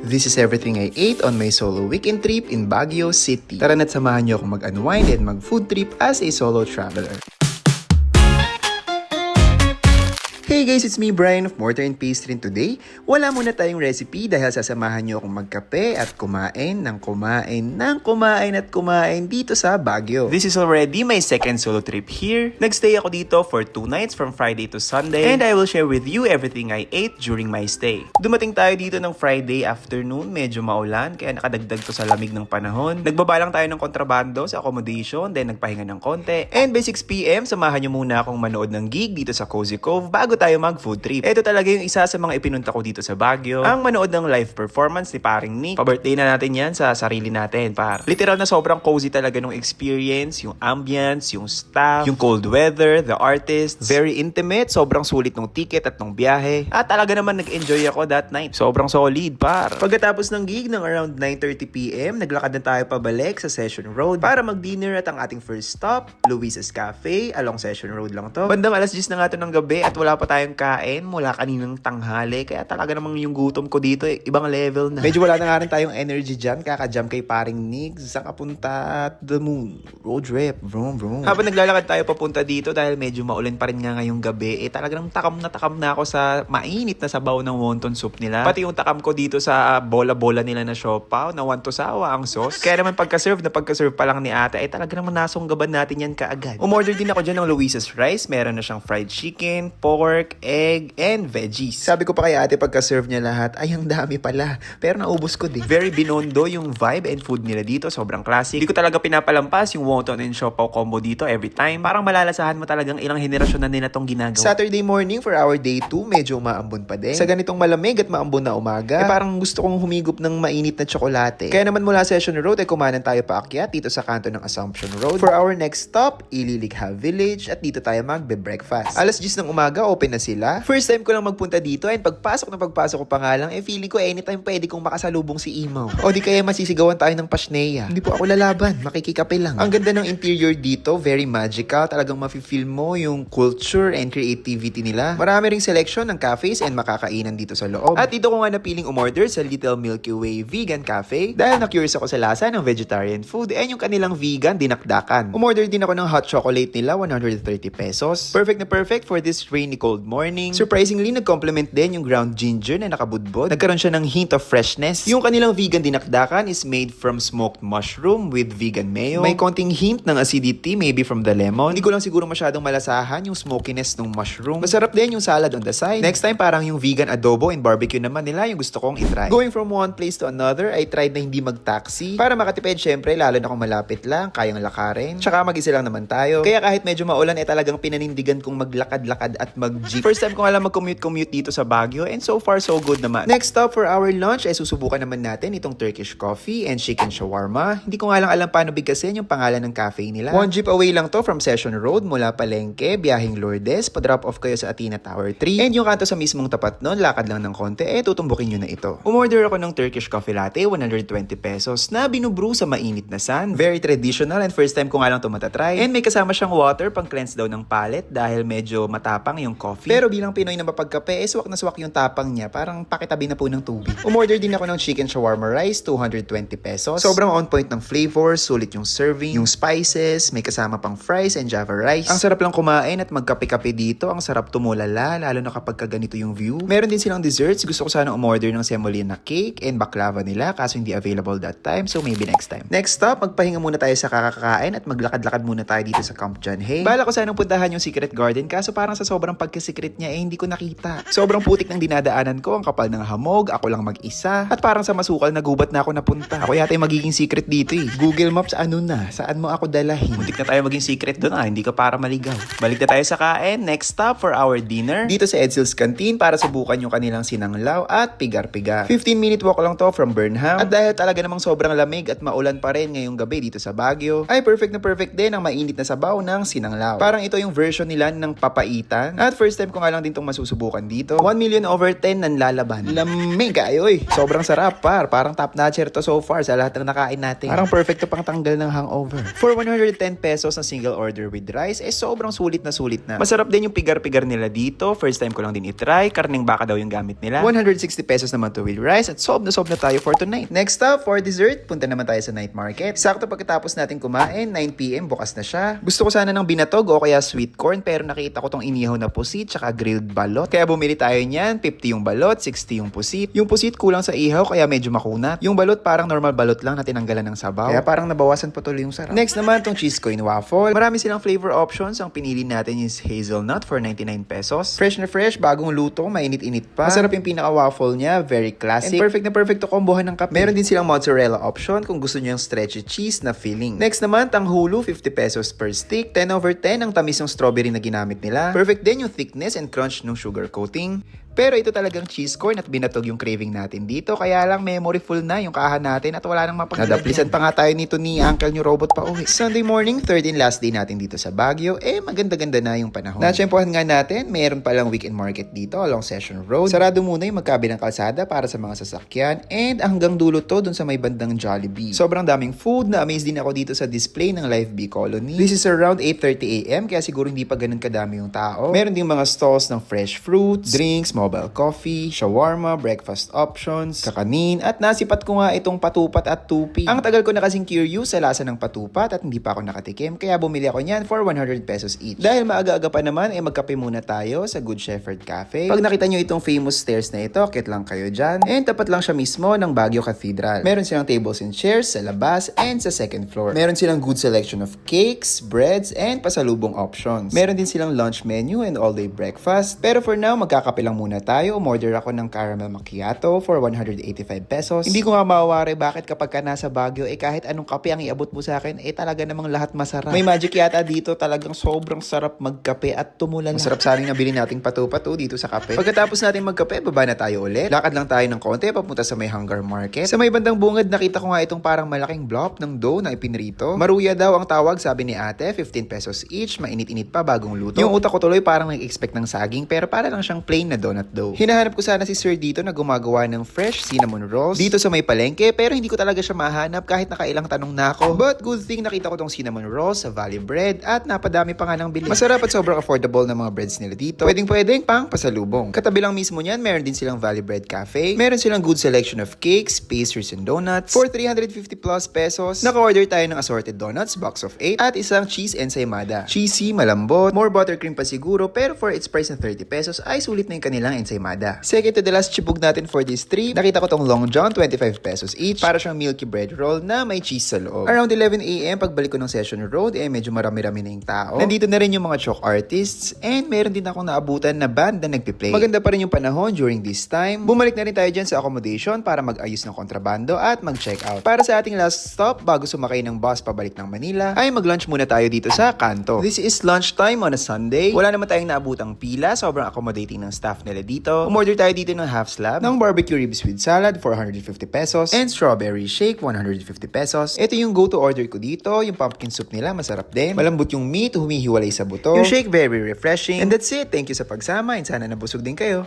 This is everything I ate on my solo weekend trip in Baguio City. Tara na't samahan niyo ako mag-unwind and mag-food trip as a solo traveler. Hey guys, it's me Brian of Mortar and Pastry and today, wala muna tayong recipe dahil sasamahan niyo akong magkape at kumain ng kumain ng kumain at kumain dito sa Baguio. This is already my second solo trip here. Nagstay ako dito for two nights from Friday to Sunday and I will share with you everything I ate during my stay. Dumating tayo dito ng Friday afternoon, medyo maulan kaya nakadagdag to sa lamig ng panahon. Nagbaba lang tayo ng kontrabando sa accommodation then nagpahinga ng konti. And by 6pm, samahan niyo muna akong manood ng gig dito sa Cozy Cove bago tayo mag food trip. Ito talaga yung isa sa mga ipinunta ko dito sa Baguio. Ang manood ng live performance ni paring Nick. Pa-birthday na natin yan sa sarili natin, par. Literal na sobrang cozy talaga nung experience, yung ambience, yung staff, yung cold weather, the artists. Very intimate, sobrang sulit nung ticket at nung biyahe. At talaga naman nag-enjoy ako that night. Sobrang solid, par. Pagkatapos ng gig ng around 9.30pm, naglakad na tayo pabalik sa Session Road para mag-dinner at ang ating first stop, Luis's Cafe, along Session Road lang to. Bandang alas 10 na nga to ng gabi at wala pa tayong kain mula kaninang tanghali, kaya talaga namang yung gutom ko dito, eh, ibang level na. Medyo wala na nga rin tayong energy dyan, kakajam kay paring Nick, saan ka punta? The moon, road trip, vroom vroom. Habang naglalakad tayo papunta dito dahil medyo maulan pa rin nga ngayong gabi, eh talagang takam na takam na ako sa mainit na sabaw ng wonton soup nila. Pati yung takam ko dito sa ah, bola-bola nila na siopaw na wanto sawa ang sauce. Kaya naman pagka-serve na pagka-serve pa lang ni ate, ay talaga naman nasunggaban natin yan kaagad. Umorder din ako dyan ng Luis's Rice. Meron na siyang fried chicken, pork, egg, and veggies. Sabi ko pa kay ate pagka-serve niya lahat, ay ang dami pala. Pero naubos ko din. Very binondo yung vibe and food nila dito. Sobrang classic. Hindi ko talaga pinapalampas yung wonton and siopaw combo dito every time. Parang malalasahan mo talagang ilang henerasyon na nila tong ginagawa. Saturday morning for our day 2, medyo umaambon pa din. Sa ganitong malamig at maambon na umaga, eh parang gusto kong humigop ng mainit na tsokolate. Kaya naman mula Session Road ay kumanan tayo paakyat dito sa kanto ng Assumption Road. For our next stop, Ililigha Village at dito tayo magbe-breakfast. Alas 10 ng umaga, open na sila. First time ko lang magpunta dito and pagpasok na pagpasok ko pa nga lang, eh feeling ko anytime pwede kong makasalubong si Imaw. O di kaya masisigawan tayo ng pasneya. Hindi po ako lalaban, makikikape lang. Ang ganda ng interior dito, very magical. Talagang mafe-feel mo yung culture and creativity nila. Marami ring selection ng cafes and makakainan dito sa loob. At dito ko nga napiling umorder sa Little Milky Way Vegan Cafe dahil na-curious ako sa lasa ng vegetarian food and yung kanilang vegan dinakdakan. Umorder din ako ng hot chocolate nila, 130 pesos. Perfect na perfect for this rainy cold morning. Surprisingly, nag-complement din yung ground ginger na nakabudbod. Nagkaroon siya ng hint of freshness. Yung kanilang vegan dinakdakan is made from smoked mushroom with vegan mayo. May konting hint ng acidity, maybe from the lemon. Hindi ko lang siguro masyadong malasahan yung smokiness ng mushroom. Masarap din yung salad on the side. Next time, parang yung vegan adobo and barbecue naman nila yung gusto kong itry. Going from one place to another, I tried na hindi mag-taxi. Para makatipid, syempre, lalo na kung malapit lang, kayang lakarin. Tsaka mag-isa lang naman tayo. Kaya kahit medyo maulan, eh talagang pinanindigan kong maglakad-lakad at mag-jeep. First time ko nga lang mag-commute-commute dito sa Baguio and so far so good naman. Next stop for our lunch ay susubukan naman natin itong Turkish coffee and chicken shawarma. Hindi ko nga lang alam paano bigkasin yung pangalan ng cafe nila. One jeep away lang to from Session Road mula Palengke, biyahing Lourdes, pa-drop off kayo sa Athena Tower 3. And yung kanto sa mismong tapat nun, lakad lang ng konti, eh tutumbukin nyo na ito. Umorder ako ng Turkish coffee latte, 120 pesos, na binubrew sa mainit na sun. Very traditional and first time ko nga lang ito matatry. And may kasama siyang water pang cleanse daw ng palate dahil medyo matapang yung coffee. Pero bilang Pinoy na mapagkape, eh swak na swak yung tapang niya, parang pakitabi na po ng tubig. Umorder din ako ng chicken shawarma rice, 220 pesos. Sobrang on point ng flavor, sulit yung serving, yung spices, may kasama pang fries and java rice. Ang sarap lang kumain at magkape-kape dito, ang sarap tumulala, lalo na kapag ganito yung view. Meron din silang desserts, gusto ko sana umorder ng semolina cake and baklava nila kaso hindi available that time, so maybe next time. Next stop, magpahinga muna tayo sa kakakain at maglakad-lakad muna tayo dito sa Camp John Hay. Bala ko sanang puntahan yung Secret Garden kaso parang sa sobrang pagka-secret niya eh hindi ko nakita. Sobrang putik ng dinadaanan ko, ang kapal ng hamog, ako lang mag-isa, at parang sa masukal na gubat na ako napunta. Ako yata yung magiging secret dito eh. Google Maps ano na, saan mo ako dalahin? Muntik na tayo maging secret doon ah, hindi ka para maligaw. Balik na tayo sa kain. Next stop for our dinner. Dito sa Edsel's Canteen para subukan yung kanilang sinanglaw at pigar-pigar. 15 minute walk lang to from Burnham. At dahil talaga namang sobrang lamig at maulan pa rin ngayong gabi dito sa Baguio, ay perfect na perfect din ang mainit na sabaw ng sinanglaw. Parang ito yung version nila ng papaitan. At first First time ko nga lang din itong masusubukan dito. 1 million over 10 ng lalaban. Lamig kayo eh. Sobrang sarap par. Parang top notcher to so far sa lahat na nakain natin. Parang perfect to pang tanggal ng hangover. For 110 pesos na single order with rice, eh sobrang sulit na sulit na. Masarap din yung pigar-pigar nila dito. First time ko lang din itry. Karning baka daw yung gamit nila. 160 pesos naman to with rice at sob na sob na tayo for tonight. Next up, for dessert, punta naman tayo sa night market. Sakto pagkatapos natin kumain, 9pm, bukas na siya. Gusto ko sana ng binatog o kaya sweet corn pero nakita ko tong inihaw na pusit tsaka grilled balot. Kaya bumili tayo niyan, 50 yung balot, 60 yung pusit. Yung pusit kulang sa ihaw kaya medyo makunat. Yung balot parang normal balot lang na tinanggalan ng sabaw. Kaya parang nabawasan pa tuloy yung sarap. Next naman tong cheese coin waffle. Marami silang flavor options. Ang pinili natin is hazelnut for 99 pesos. Fresh na fresh, bagong luto, mainit-init pa. Masarap yung pinaka-waffle niya, very classic. And perfect na perfect to kombohan ng kape. Meron din silang mozzarella option kung gusto niyo yung stretchy cheese na filling. Next naman, tanghulu, 50 pesos per stick. 10 over 10 ang tamis ng strawberry na ginamit nila. Perfect din yung thickness and crunch ng sugar coating. Pero ito talagang cheese corn at binatog yung craving natin dito. Kaya lang memory full na yung kahan natin at wala nang mapaglalagyan. Nadaplisan pa nga tayo nito ni Uncle New Robot pa uwi. Sunday morning, third and last day natin dito sa Baguio. Eh, maganda-ganda na yung panahon. Natsyempohan nga natin, meron palang weekend market dito along Session Road. Sarado muna yung magkabilang kalsada para sa mga sasakyan. And hanggang dulo to dun sa may bandang Jollibee. Sobrang daming food. Na-amaze din ako dito sa display ng Live Bee Colony. This is around 8.30am kaya siguro hindi pa ganun kadami yung tao. Meron ding mga stalls ng fresh fruits, drinks, mobile coffee, shawarma, breakfast options, kakanin, at nasipat ko nga itong patupat at tupi. Ang tagal ko na kasing curious sa lasa ng patupat at hindi pa ako nakatikim, kaya bumili ako niyan for 100 pesos each. Dahil maaga-aga pa naman, eh magkape muna tayo sa Good Shepherd Cafe. Pag nakita nyo itong famous stairs na ito, kit lang kayo dyan. And tapat lang siya mismo ng Baguio Cathedral. Meron silang tables and chairs sa labas and sa second floor. Meron silang good selection of cakes, breads, and pasalubong options. Meron din silang lunch menu and all-day breakfast. Pero for now, magkakape lang muna tayo. Umorder ako ng caramel macchiato for 185 pesos. Hindi ko nga mawari bakit kapag ka nasa Baguio, eh kahit anong kape ang iabot mo sa akin, eh talaga namang lahat masarap. May magic yata dito, talagang sobrang sarap magkape at tumulan. Masarap sa amin nabili nating patu-patu dito sa kape. Pagkatapos natin magkape, baba na tayo ulit. Lakad lang tayo ng konti, papunta sa may Hunger Market. Sa may bandang bungad, nakita ko nga itong parang malaking block ng dough na ipinrito. Maruya daw ang tawag, sabi ni ate, 15 pesos each, mainit-init pa bagong luto. Yung utak ko tuloy parang nag-expect ng saging, pero para lang siyang plain na donut dough. Hinahanap ko sana si sir dito na gumagawa ng fresh cinnamon rolls dito sa may palengke, pero hindi ko talaga siya mahanap kahit nakailang tanong na ako. But good thing nakita ko tong cinnamon rolls sa Valley Bread at napadami pa nga ng bili. Masarap at sobrang affordable ng mga breads nila dito. Pwedeng pwedeng pang pasalubong. Katabi lang mismo niyan, meron din silang Valley Bread Cafe. Meron silang good selection of cakes, pastries, and donuts. For 350 plus pesos, naka-order tayo ng assorted donuts, box of 8, at isang cheese ensaymada. Cheesy, malambot, more buttercream pa siguro, pero for its price na 30 pesos, ay sulit na yung kanilang ensaymada. Second to the last chibog natin for this trip, nakita ko tong Long John, 25 pesos each, para siyang milky bread roll na may cheese sa loob. Around 11am, pagbalik ko ng Session Road, eh medyo marami-rami na yung tao. Nandito na rin yung mga chalk artists, and meron din akong naabutan na band na nagpiplay. Maganda pa rin yung panahon during this time. Bumalik na rin tayo dyan sa accommodation para mag-ayos ng kontrabando at mag-check out. Para sa ating last stop, bago sumakay ng bus pabalik ng Manila, ay mag-lunch muna tayo dito sa Kanto. This is lunchtime on a Sunday. Wala naman tayong naabutang pila, sobrang accommodating ng staff nila dito. Umorder tayo dito ng half slab, ng barbecue ribs with salad, 450 pesos, and strawberry shake, 150 pesos. Ito yung go-to order ko dito, yung pumpkin soup nila, masarap din. Malambot yung meat, humihiwalay sa buto. Yung shake, very refreshing. And that's it. Thank you sa pagsama, and sana nabusog din kayo.